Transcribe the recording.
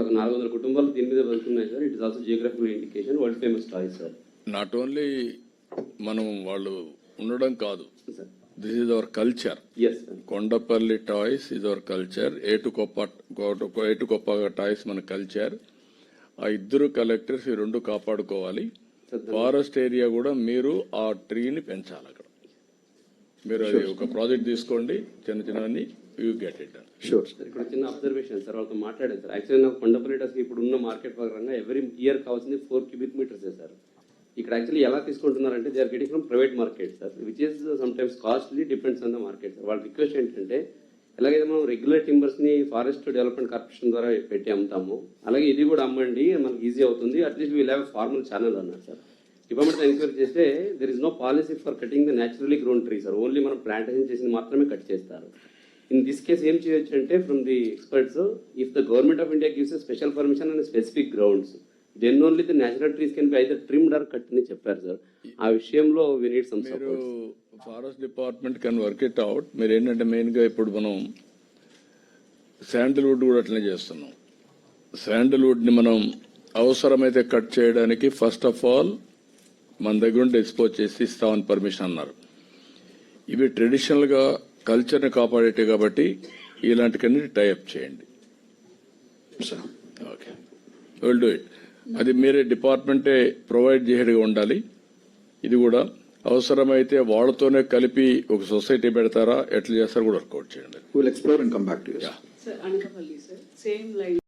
ఒక నాలుగు వందల కుటుంబాలు దీని మీద బతుకున్నాయి sir it is also geographical indication world famous toy sir not only మనం వాళ్ళు ఉండడం కాదు this is our culture Kondapalli toys is our culture Etikoppaka Etikoppaka toys మన కల్చర్ ఆ ఇద్దరు కలెక్టర్స్ ఈ రెండు కాపాడుకోవాలి. ఫారెస్ట్ ఏరియా కూడా మీరు ఆ ట్రీని పెంచాలి అక్కడ. మీరు అది ఒక ప్రాజెక్ట్ తీసుకోండి చిన్న చిన్నవన్నీ. You get it sure sir ఇక్కడ చిన్న అబ్జర్వేషన్ సార్ వాళ్ళతో మాట్లాడాను సార్ యాక్చువల్లీ నాకు కొండపల్లి టాస్ ఇప్పుడు ఉన్న మార్కెట్ పరంగా ఎవరీ ఇయర్ కావాల్సింది ఫోర్ క్యూబిక్ మీటర్స్ సార్ ఇక్కడ యాక్చువల్లీ ఎలా తీసుకుంటున్నారంటే they are getting from private market sir which is sometimes costly depends on the market sir వాళ్ళ రిక్వెస్ట్ ఏంటంటే ఎలాగైతే మనం రెగ్యులర్ టింబర్స్ని ఫారెస్ట్ డెవలప్మెంట్ కార్పొరేషన్ ద్వారా పెట్టి అమ్ముతాము అలాగే ఇది కూడా అమ్మండి మనకి ఈజీ అవుతుంది. At least we'll have formal channel అన్నారు సార్ డిపార్ట్మెంట్ ఎంక్వైరీ చేస్తే there is no policy for cutting the naturally grown tree sir only మనం ప్లాంటేషన్ చేసింది మాత్రమే కట్ చేస్తారు. ఇన్ దిస్ కేస్ ఏం చేయొచ్చు అంటే from the experts if the government of India gives special permission and specific grounds then only the natural trees can be either trimmed or cut అని చెప్పారు sir ఆ విషయంలో we need some support forest department can work it out మీరు ఏంటంటే మెయిన్గా ఇప్పుడు మనం శాండిల్వుడ్ కూడా అట్లనే చేస్తున్నాం. శాండిల్వుడ్ని మనం అవసరమైతే కట్ చేయడానికి ఫస్ట్ ఆఫ్ ఆల్ మన దగ్గర ఉండి ఎక్స్పోజ్ చేసి ఇస్తామని పర్మిషన్ అన్నారు. ఇవి ట్రెడిషనల్గా కల్చర్ని కాపాడేటే కాబట్టి ఇలాంటి కన్నీ టైఅప్ చేయండి. Sir okay will do it అది మీరే డిపార్ట్మెంటే ప్రొవైడ్ చేయడిగా ఉండాలి. ఇది కూడా అవసరమైతే వాళ్ళతోనే కలిపి ఒక సొసైటీ పెడతారా? ఎట్లా చేస్తారో కూడా వర్కౌట్ చేయండి. Will explore and come back to you Yeah. Sir, Anakapalli, sir. Same line